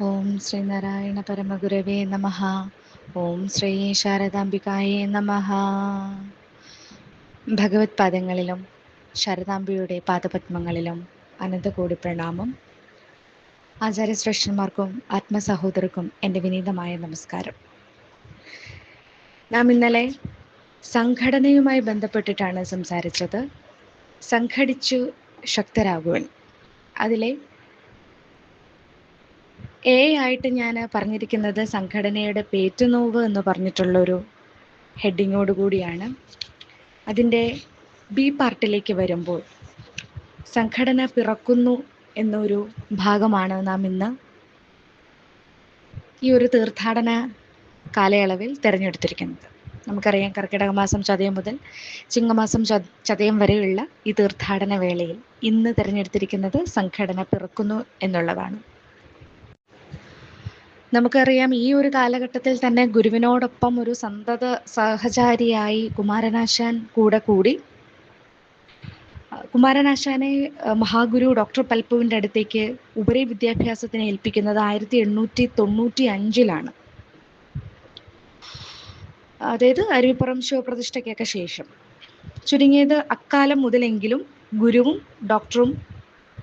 ഓം ശ്രീ ശ്രീനാരായണ പരമഗുരവേ നമ ഓം ശ്രീ ശാരദാംബികായേ നമ ഭഗവത് പാദങ്ങളിലും ശാരദാംബിയുടെ പാദപത്മങ്ങളിലും അനന്തകോടി പ്രണാമം. ആചാര്യശ്രേഷ്ഠന്മാർക്കും ആത്മസഹോദർക്കും എന്റെ വിനീതമായ നമസ്കാരം. നാം ഇന്നലെ സംഘടനയുമായി ബന്ധപ്പെട്ടിട്ടാണ് സംസാരിച്ചത്. സംഘടിച്ചു ശക്തരാകുവാൻ. അതിലെ എ ആയിട്ട് ഞാൻ പറഞ്ഞിരിക്കുന്നത് സംഘടനയുടെ പേറ്റുനോവ് എന്ന് പറഞ്ഞിട്ടുള്ളൊരു ഹെഡിങ്ങോട് കൂടിയാണ്. അതിന്റെ ബി പാർട്ടിലേക്ക് വരുമ്പോൾ സംഘടന പിറക്കുന്നു എന്നൊരു ഭാഗമാണ് നാം ഇന്ന് ഈ ഒരു തീർത്ഥാടന കാലയളവിൽ തിരഞ്ഞെടുത്തിരിക്കുന്നത്. നമുക്കറിയാം കർക്കിടക മാസം ചതയം മുതൽ ചിങ്ങമാസം ചതയം വരെയുള്ള ഈ തീർത്ഥാടന വേളയിൽ ഇന്ന് തിരഞ്ഞെടുത്തിരിക്കുന്നത് സംഘടന പിറക്കുന്നു എന്നുള്ളതാണ്. നമുക്കറിയാം ഈ ഒരു കാലഘട്ടത്തിൽ തന്നെ ഗുരുവിനോടൊപ്പം ഒരു സന്തത സഹചാരിയായി കുമാരനാശാൻ കൂടെ കൂടി കുമാരനാശാനെ മഹാഗുരു ഡോക്ടർ പൽപ്പുവിന്റെ അടുത്തേക്ക് ഉപരി വിദ്യാഭ്യാസത്തിന് ഏൽപ്പിക്കുന്നത് ആയിരത്തി എണ്ണൂറ്റി തൊണ്ണൂറ്റി അഞ്ചിലാണ്. അതായത് അരുവിപ്പുറം ശിവപ്രതിഷ്ഠയ്ക്കൊക്കെ ശേഷം. ചുരുങ്ങിയത് അക്കാലം മുതലെങ്കിലും ഗുരുവും ഡോക്ടറും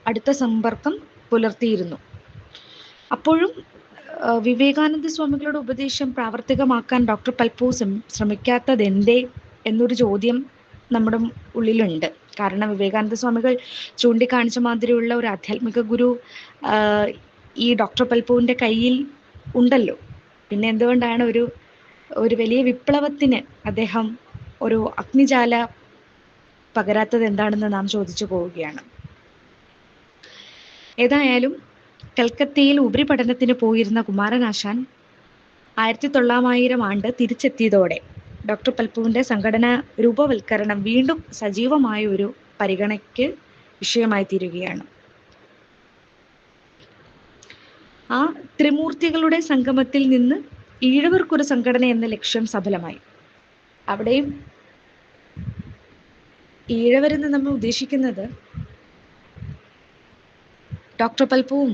അടുത്ത സമ്പർക്കം പുലർത്തിയിരുന്നു. അപ്പോഴും വിവേകാനന്ദ സ്വാമികളുടെ ഉപദേശം പ്രാവർത്തികമാക്കാൻ ഡോക്ടർ പൽപ്പു ശ്രമിക്കാത്തത് എന്തേ എന്നൊരു ചോദ്യം നമ്മുടെ ഉള്ളിലുണ്ട്. കാരണം വിവേകാനന്ദ സ്വാമികൾ ചൂണ്ടിക്കാണിച്ച മാതിരിയുള്ള ഒരു ആധ്യാത്മിക ഗുരു ഈ ഡോക്ടർ പൽപ്പുവിന്റെ കയ്യിൽ ഉണ്ടല്ലോ. പിന്നെ എന്തുകൊണ്ടാണ് ഒരു ഒരു വലിയ വിപ്ലവത്തിന് അദ്ദേഹം ഒരു അഗ്നിജാല പകരാത്തത് എന്താണെന്ന് നാം ചോദിച്ചു പോവുകയാണ്. ഏതായാലും കൽക്കത്തയിൽ ഉപരിപഠനത്തിന് പോയിരുന്ന കുമാരനാശാൻ ആയിരത്തി തൊള്ളായിരം ആണ്ട് തിരിച്ചെത്തിയതോടെ ഡോക്ടർ പൽപ്പുവിന്റെ സംഘടന രൂപവൽക്കരണം വീണ്ടും സജീവമായ ഒരു പരിഗണയ്ക്ക് വിഷയമായി തീരുകയാണ് ആ ത്രിമൂർത്തികളുടെ സംഗമത്തിൽ നിന്ന് ഈഴവർക്കൊരു സംഘടന എന്ന ലക്ഷ്യം സഫലമായി. അവിടെയും ഈഴവരെന്ന് നമ്മൾ ഉദ്ദേശിക്കുന്നത് ഡോക്ടർ പൽപ്പവും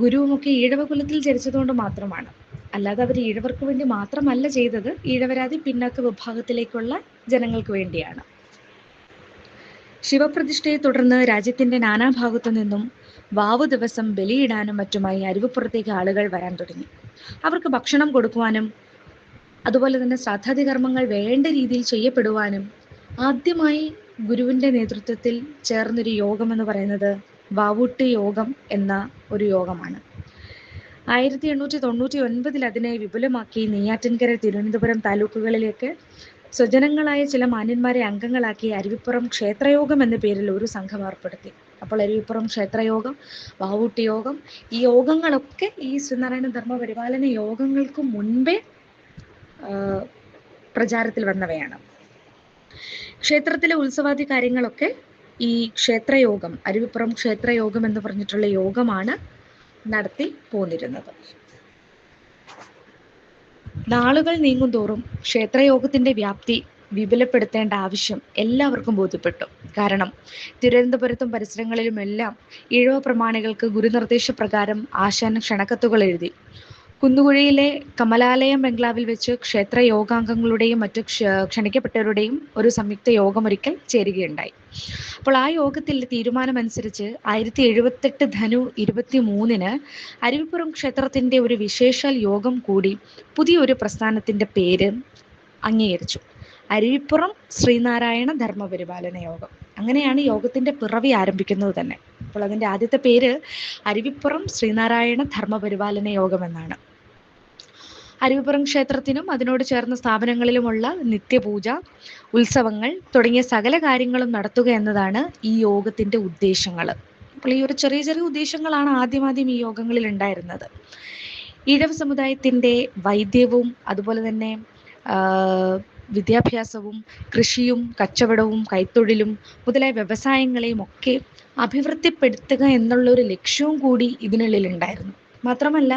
ഗുരുവും ഒക്കെ ഈഴവ കുലത്തിൽ ജനിച്ചതുകൊണ്ട് മാത്രമാണ്. അല്ലാതെ അവർ ഈഴവർക്ക് വേണ്ടി മാത്രമല്ല ചെയ്തത് ഈഴവരാതി പിന്നാക്ക വിഭാഗത്തിലേക്കുള്ള ജനങ്ങൾക്ക് വേണ്ടിയാണ്. ശിവപ്രതിഷ്ഠയെ തുടർന്ന് രാജ്യത്തിന്റെ നാനാഭാഗത്തു നിന്നും വാവു ദിവസം ബലിയിടാനും മറ്റുമായി അരുവിപ്പുറത്തേക്ക് ആളുകൾ വരാൻ തുടങ്ങി. അവർക്ക് ഭക്ഷണം കൊടുക്കുവാനും അതുപോലെ തന്നെ ശ്രാദ്ധാതി കർമ്മങ്ങൾ വേണ്ട രീതിയിൽ ചെയ്യപ്പെടുവാനും ആദ്യമായി ഗുരുവിന്റെ നേതൃത്വത്തിൽ ചേർന്നൊരു യോഗം എന്ന് പറയുന്നത് വാവൂട്ടി യോഗം എന്ന ഒരു യോഗമാണ്. ആയിരത്തി എണ്ണൂറ്റി തൊണ്ണൂറ്റി ഒൻപതിൽ അതിനെ വിപുലമാക്കി നെയ്യാറ്റിൻകര തിരുവനന്തപുരം താലൂക്കുകളിലേക്ക് സ്വജനങ്ങളായ ചില മാന്യന്മാരെ അംഗങ്ങളാക്കി അരുവിപ്പുറം ക്ഷേത്രയോഗം എന്ന പേരിൽ ഒരു സംഘം ഏർപ്പെടുത്തി. അപ്പോൾ അരുവിപ്പുറം ക്ഷേത്രയോഗം വാവൂട്ടി യോഗം ഈ യോഗങ്ങളൊക്കെ ഈ ശ്രീനാരായണ ധർമ്മ പരിപാലന യോഗങ്ങൾക്ക് മുൻപേ പ്രചാരത്തിൽ വന്നവയാണ്. ക്ഷേത്രത്തിലെ ഉത്സവാദി കാര്യങ്ങളൊക്കെ ഈ ക്ഷേത്രയോഗം അരുവിപ്പുറം ക്ഷേത്രയോഗം എന്ന് പറഞ്ഞിട്ടുള്ള യോഗമാണ് നടത്തി പോന്നിരുന്നത്. നാളുകൾ നീങ്ങുന്തോറും ക്ഷേത്രയോഗത്തിന്റെ വ്യാപ്തി വിപുലപ്പെടുത്തേണ്ട ആവശ്യം എല്ലാവർക്കും ബോധ്യപ്പെട്ടു. കാരണം തിരുവനന്തപുരത്തും പരിസരങ്ങളിലുമെല്ലാം ഈഴവ പ്രമാണികൾക്ക് ഗുരുനിർദ്ദേശപ്രകാരം ആശാന ക്ഷണക്കത്തുകൾ എഴുതി. കുന്നുകുഴിയിലെ കമലാലയം ബംഗ്ലാവിൽ വെച്ച് ക്ഷേത്ര യോഗാംഗങ്ങളുടെയും മറ്റു ക്ഷണിക്കപ്പെട്ടവരുടെയും ഒരു സംയുക്ത യോഗം ഒരിക്കൽ ചേരുകയുണ്ടായി. അപ്പോൾ ആ യോഗത്തിൽ തീരുമാനമനുസരിച്ച് ആയിരത്തി എഴുപത്തെട്ട് ധനു ഇരുപത്തി മൂന്നിന് അരുവിപ്പുറം ക്ഷേത്രത്തിന്റെ ഒരു വിശേഷാൽ യോഗം കൂടി പുതിയൊരു പ്രസ്ഥാനത്തിന്റെ പേര് അംഗീകരിച്ചു. അരുവിപ്പുറം ശ്രീനാരായണ ധർമ്മപരിപാലന യോഗം. അങ്ങനെയാണ് യോഗത്തിന്റെ പിറവി ആരംഭിക്കുന്നത് തന്നെ. അപ്പോൾ അതിന്റെ ആദ്യത്തെ പേര് അരുവിപ്പുറം ശ്രീനാരായണ ധർമ്മപരിപാലന യോഗം എന്നാണ്. അരുവിപ്പുറം ക്ഷേത്രത്തിനും അതിനോട് ചേർന്ന സ്ഥാപനങ്ങളിലുമുള്ള നിത്യപൂജ ഉത്സവങ്ങൾ തുടങ്ങിയ സകല കാര്യങ്ങളും നടത്തുക എന്നതാണ് ഈ യോഗത്തിന്റെ ഉദ്ദേശങ്ങൾ അപ്പോൾ ഈ ഒരു ചെറിയ ചെറിയ ഉദ്ദേശങ്ങളാണ് ആദ്യമാദ്യം ഈ യോഗങ്ങളിൽ ഉണ്ടായിരുന്നത്. ഈഴവ സമുദായത്തിന്റെ വൈദ്യവും അതുപോലെ തന്നെ വിദ്യാഭ്യാസവും കൃഷിയും കച്ചവടവും കൈത്തൊഴിലും മുതലായ വ്യവസായങ്ങളെയും ഒക്കെ അഭിവൃദ്ധിപ്പെടുത്തുക എന്നുള്ള ഒരു ലക്ഷ്യവും കൂടി ഇതിനുള്ളിൽ ഉണ്ടായിരുന്നു. മാത്രമല്ല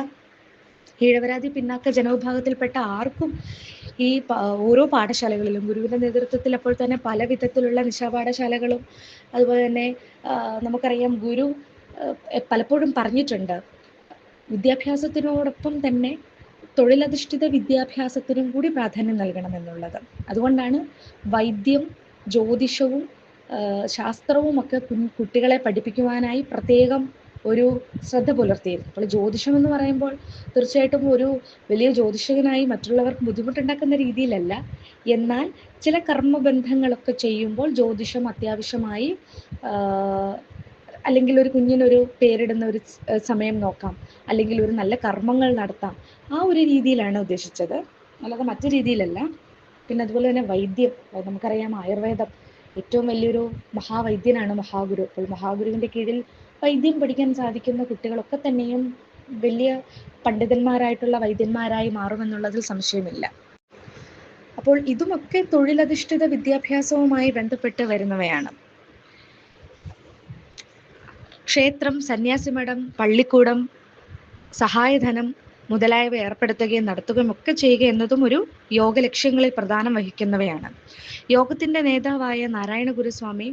ഈഴവരാതി പിന്നാക്ക ജനവിഭാഗത്തിൽപ്പെട്ട ആർക്കും ഈ ഓരോ പാഠശാലകളിലും ഗുരുവിന്റെ നേതൃത്വത്തിൽ അപ്പോൾ തന്നെ പല വിധത്തിലുള്ള നിശാപാഠശാലകളും അതുപോലെ തന്നെ നമുക്കറിയാം ഗുരു പലപ്പോഴും പറഞ്ഞിട്ടുണ്ട്. വിദ്യാഭ്യാസത്തിനോടൊപ്പം തന്നെ തൊഴിലധിഷ്ഠിത വിദ്യാഭ്യാസത്തിനും കൂടി പ്രാധാന്യം നൽകണം എന്നുള്ളത് അതുകൊണ്ടാണ് വൈദ്യം ജ്യോതിഷവും ശാസ്ത്രവും ഒക്കെ കുട്ടികളെ പഠിപ്പിക്കുവാനായി പ്രത്യേകം ഒരു ശ്രദ്ധ പുലർത്തിയിരുന്നു അപ്പോൾ ജ്യോതിഷം എന്ന് പറയുമ്പോൾ തീർച്ചയായിട്ടും ഒരു വലിയ ജ്യോതിഷകനായി മറ്റുള്ളവർക്ക് ബുദ്ധിമുട്ടുണ്ടാക്കുന്ന രീതിയിലല്ല. എന്നാൽ ചില കർമ്മബന്ധങ്ങളൊക്കെ ചെയ്യുമ്പോൾ ജ്യോതിഷം അത്യാവശ്യമായി അല്ലെങ്കിൽ ഒരു കുഞ്ഞിനൊരു പേരിടുന്ന ഒരു സമയം നോക്കാം. അല്ലെങ്കിൽ ഒരു നല്ല കർമ്മങ്ങൾ നടത്താം. ആ ഒരു രീതിയിലാണ് ഉദ്ദേശിച്ചത്. അല്ലാതെ മറ്റു രീതിയിലല്ല. പിന്നെ അതുപോലെ തന്നെ വൈദ്യം. നമുക്കറിയാം ആയുർവേദം ഏറ്റവും വലിയൊരു മഹാവൈദ്യനാണ് മഹാഗുരു. അപ്പോൾ മഹാഗുരുവിന്റെ കീഴിൽ വൈദ്യം പഠിക്കാൻ സാധിക്കുന്ന കുട്ടികളൊക്കെ തന്നെയും വലിയ പണ്ഡിതന്മാരായിട്ടുള്ള വൈദ്യന്മാരായി മാറുമെന്നുള്ളതിൽ സംശയമില്ല. അപ്പോൾ ഇതുമൊക്കെ തൊഴിലധിഷ്ഠിത വിദ്യാഭ്യാസവുമായി ബന്ധപ്പെട്ട് വരുന്നവയാണ്. ക്ഷേത്രം സന്യാസിമഠം പള്ളിക്കൂടം സഹായധനം മുതലായവ ഏർപ്പെടുത്തുകയും നടത്തുകയും ഒക്കെ ചെയ്യുക എന്നതും ഒരു യോഗ ലക്ഷ്യങ്ങളിൽ പ്രധാനം വഹിക്കുന്നവയാണ്. യോഗത്തിന്റെ നേതാവായ നാരായണ ഗുരുസ്വാമി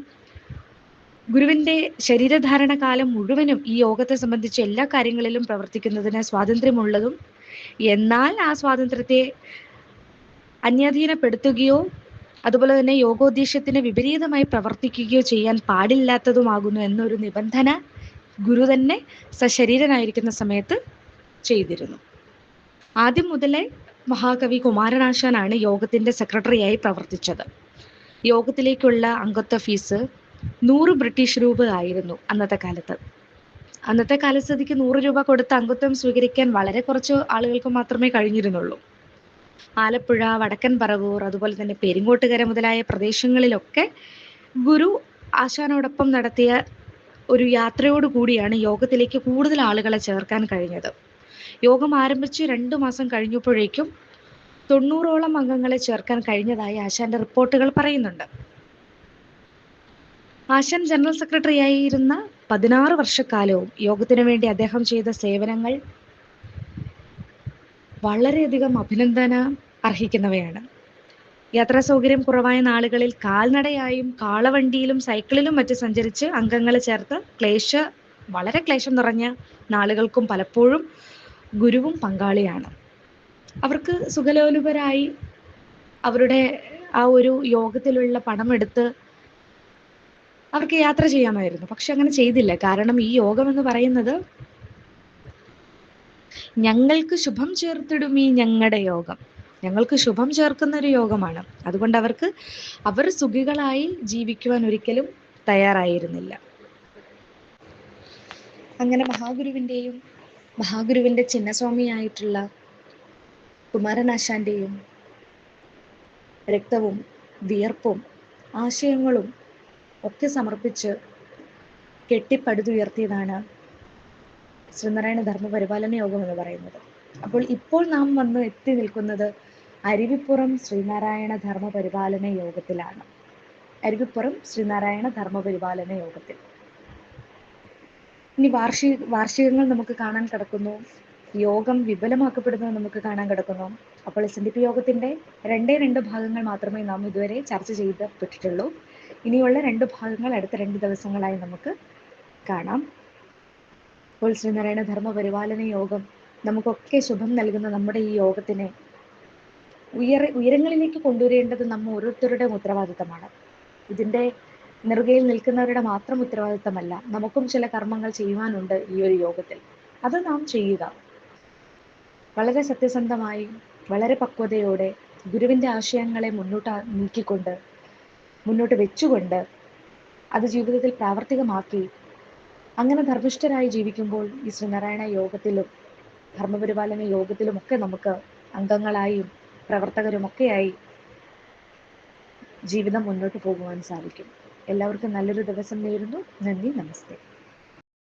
ഗുരുവിന്റെ ശരീരധാരണ കാലം മുഴുവനും ഈ യോഗത്തെ സംബന്ധിച്ച് എല്ലാ കാര്യങ്ങളിലും പ്രവർത്തിക്കുന്നതിന് സ്വാതന്ത്ര്യമുള്ളതും എന്നാൽ ആ സ്വാതന്ത്ര്യത്തെ അന്യാധീനപ്പെടുത്തുകയോ അതുപോലെ തന്നെ യോഗോദ്ദേശ്യത്തിന് വിപരീതമായി പ്രവർത്തിക്കുകയോ ചെയ്യാൻ പാടില്ലാത്തതുമാകുന്നു എന്നൊരു നിബന്ധന ഗുരു തന്നെ സശരീരനായിരിക്കുന്ന സമയത്ത് ചെയ്തിരുന്നു. ആദ്യം മുതലേ മഹാകവി കുമാരനാശാനാണ് യോഗത്തിന്റെ സെക്രട്ടറിയായി പ്രവർത്തിച്ചത്. യോഗത്തിലേക്കുള്ള അംഗത്വ ഫീസ് നൂറ് ബ്രിട്ടീഷ് രൂപ ആയിരുന്നു അന്നത്തെ കാലത്ത്. അന്നത്തെ കാലസ്ഥിതിക്ക് നൂറ് രൂപ കൊടുത്ത് അംഗത്വം സ്വീകരിക്കാൻ വളരെ കുറച്ച് ആളുകൾക്ക് മാത്രമേ കഴിഞ്ഞിരുന്നുള്ളൂ. ആലപ്പുഴ വടക്കൻ പറവൂർ അതുപോലെ തന്നെ പെരിങ്ങോട്ടുകര മുതലായ പ്രദേശങ്ങളിലൊക്കെ ഗുരു ആശാനോടൊപ്പം നടത്തിയ ഒരു യാത്രയോട് കൂടിയാണ് യോഗത്തിലേക്ക് കൂടുതൽ ആളുകളെ ചേർക്കാൻ കഴിഞ്ഞത്. യോഗം ആരംഭിച്ച് രണ്ടു മാസം കഴിഞ്ഞപ്പോഴേക്കും തൊണ്ണൂറോളം അംഗങ്ങളെ ചേർക്കാൻ കഴിഞ്ഞതായി ആശാന്റെ റിപ്പോർട്ടുകൾ പറയുന്നുണ്ട്. ആശാൻ ജനറൽ സെക്രട്ടറി ആയിരുന്ന പതിനാറ് വർഷക്കാലവും യോഗത്തിനു വേണ്ടി അദ്ദേഹം ചെയ്ത സേവനങ്ങൾ വളരെയധികം അഭിനന്ദന അർഹിക്കുന്നവയാണ്. യാത്രാ സൗകര്യം കുറവായ നാളുകളിൽ കാൽനടയായും കാളവണ്ടിയിലും സൈക്കിളിലും മറ്റ് സഞ്ചരിച്ച് അംഗങ്ങളെ ചേർത്ത് ക്ലേശ വളരെ ക്ലേശം നിറഞ്ഞ നാളുകൾക്കും പലപ്പോഴും ഗുരുവും പങ്കാളിയാണ്. അവർക്ക് സുഖലോലുപരായി അവരുടെ ആ ഒരു യോഗത്തിലുള്ള പണമെടുത്ത് അവർക്ക് യാത്ര ചെയ്യാമായിരുന്നു. പക്ഷെ അങ്ങനെ ചെയ്തില്ല. കാരണം ഈ യോഗം എന്ന് പറയുന്നത് ഞങ്ങൾക്ക് ശുഭം ചേർത്തിടും ഈ ഞങ്ങളുടെ യോഗം. ഞങ്ങൾക്ക് ശുഭം ചേർക്കുന്ന ഒരു യോഗമാണ്. അതുകൊണ്ട് അവർക്ക് അവർ സുഖികളായി ജീവിക്കുവാൻ ഒരിക്കലും തയ്യാറായിരുന്നില്ല. അങ്ങനെ മഹാഗുരുവിന്റെയും മഹാഗുരുവിന്റെ ചിഹ്നസ്വാമിയായിട്ടുള്ള കുമാരനാശാന്റെയും രക്തവും വിയർപ്പും ആശയങ്ങളും ഒക്കെ സമർപ്പിച്ച് കെട്ടിപ്പടുത്തുയർത്തിയതാണ് ശ്രീനാരായണ ധർമ്മ പരിപാലന യോഗം എന്ന് പറയുന്നത്. അപ്പോൾ ഇപ്പോൾ നാം വന്ന് എത്തി നിൽക്കുന്നത് അരുവിപ്പുറം ശ്രീനാരായണ ധർമ്മ പരിപാലന യോഗത്തിലാണ്. അരുവിപ്പുറം ശ്രീനാരായണ ധർമ്മ പരിപാലന യോഗത്തിൽ. ഇനി വാർഷിക വാർഷികങ്ങൾ നമുക്ക് കാണാൻ കിടക്കുന്നു. യോഗം വിപുലമാക്കപ്പെടുന്നത് നമുക്ക് കാണാൻ കിടക്കുന്നു. അപ്പോൾ എസ് എൻ ഡി പി യോഗത്തിന്റെ രണ്ടേ രണ്ട് ഭാഗങ്ങൾ മാത്രമേ നാം ഇതുവരെ ചർച്ച ചെയ്തപ്പെട്ടിട്ടുള്ളൂ ഇനിയുള്ള രണ്ട് ഭാഗങ്ങൾ അടുത്ത രണ്ട് ദിവസങ്ങളായി നമുക്ക് കാണാം. അപ്പോൾ ശ്രീനാരായണ ധർമ്മ പരിപാലന യോഗം നമുക്കൊക്കെ ശുഭം നൽകുന്ന നമ്മുടെ ഈ യോഗത്തിനെ ഉയര ഉയരങ്ങളിലേക്ക് കൊണ്ടുവരേണ്ടത് നമ്മ ഓരോരുത്തരുടെയും ഉത്തരവാദിത്തമാണ്. ഇതിന്റെ നെറുകയിൽ നിൽക്കുന്നവരുടെ മാത്രം ഉത്തരവാദിത്തമല്ല നമുക്കും ചില കർമ്മങ്ങൾ ചെയ്യുവാനുണ്ട് ഈ ഒരു യോഗത്തിൽ. അത് നാം ചെയ്യുക. വളരെ സത്യസന്ധമായി വളരെ പക്വതയോടെ ഗുരുവിന്റെ ആശയങ്ങളെ മുന്നോട്ട് നീക്കിക്കൊണ്ട് മുന്നോട്ട് വെച്ചുകൊണ്ട് അത് ജീവിതത്തിൽ പ്രാവർത്തികമാക്കി. അങ്ങനെ ധർമ്മിഷ്ഠരായി ജീവിക്കുമ്പോൾ ഈ ശ്രീനാരായണ യോഗത്തിലും ധർമ്മപരിപാലന യോഗത്തിലും ഒക്കെ നമുക്ക് അംഗങ്ങളായും പ്രവർത്തകരുമൊക്കെയായി ജീവിതം മുന്നോട്ട് പോകുവാൻ സാധിക്കും. എല്ലാവർക്കും നല്ലൊരു ദിവസം നേരുന്നു. നന്ദി നമസ്തേ.